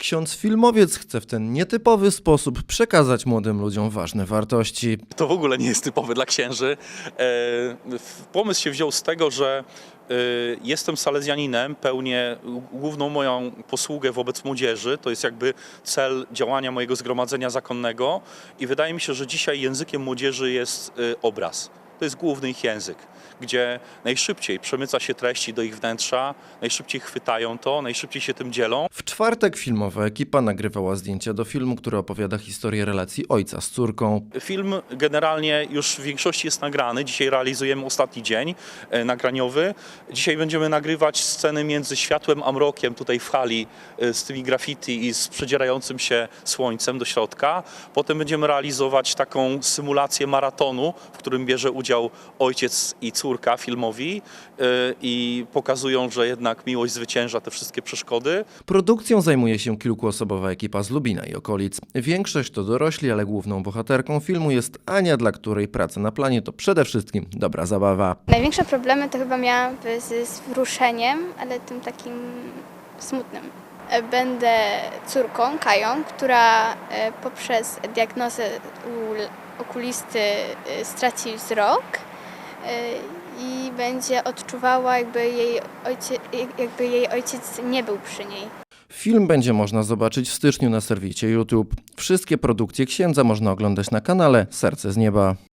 Ksiądz filmowiec chce w ten nietypowy sposób przekazać młodym ludziom ważne wartości. To w ogóle nie jest typowe dla księży. E, Pomysł się wziął z tego, że e, jestem salezjaninem, pełnię główną moją posługę wobec młodzieży. To jest jakby cel działania mojego zgromadzenia zakonnego i wydaje mi się, że dzisiaj językiem młodzieży jest e, obraz. To jest główny ich język, gdzie najszybciej przemyca się treści do ich wnętrza, najszybciej chwytają to, najszybciej się tym dzielą. W czwartek filmowa ekipa nagrywała zdjęcia do filmu, który opowiada historię relacji ojca z córką. Film generalnie już w większości jest nagrany. Dzisiaj realizujemy ostatni dzień e, nagraniowy. Dzisiaj będziemy nagrywać sceny między światłem a mrokiem tutaj w hali e, z tymi graffiti i z przedzierającym się słońcem do środka. Potem będziemy realizować taką symulację maratonu, w którym bierze udział ojciec i córka filmowi e, i pokazują, że jednak miłość zwycięża te wszystkie przeszkody. Produkcją zajmuje się kilkuosobowa ekipa z Lubina i okolic. Większość to dorośli, ale główną bohaterką filmu jest Ania, dla której praca na planie to przede wszystkim dobra zabawa. Największe problemy to chyba miałam z z wzruszeniem, ale tym takim smutnym. E, Będę córką Kają, która e, poprzez diagnozę okulisty e, straci wzrok e, i będzie odczuwała, jakby jej, ojcie, jakby jej ojciec nie był przy niej. Film będzie można zobaczyć w styczniu na serwicie YouTube. Wszystkie produkcje księdza można oglądać na kanale Serce z Nieba.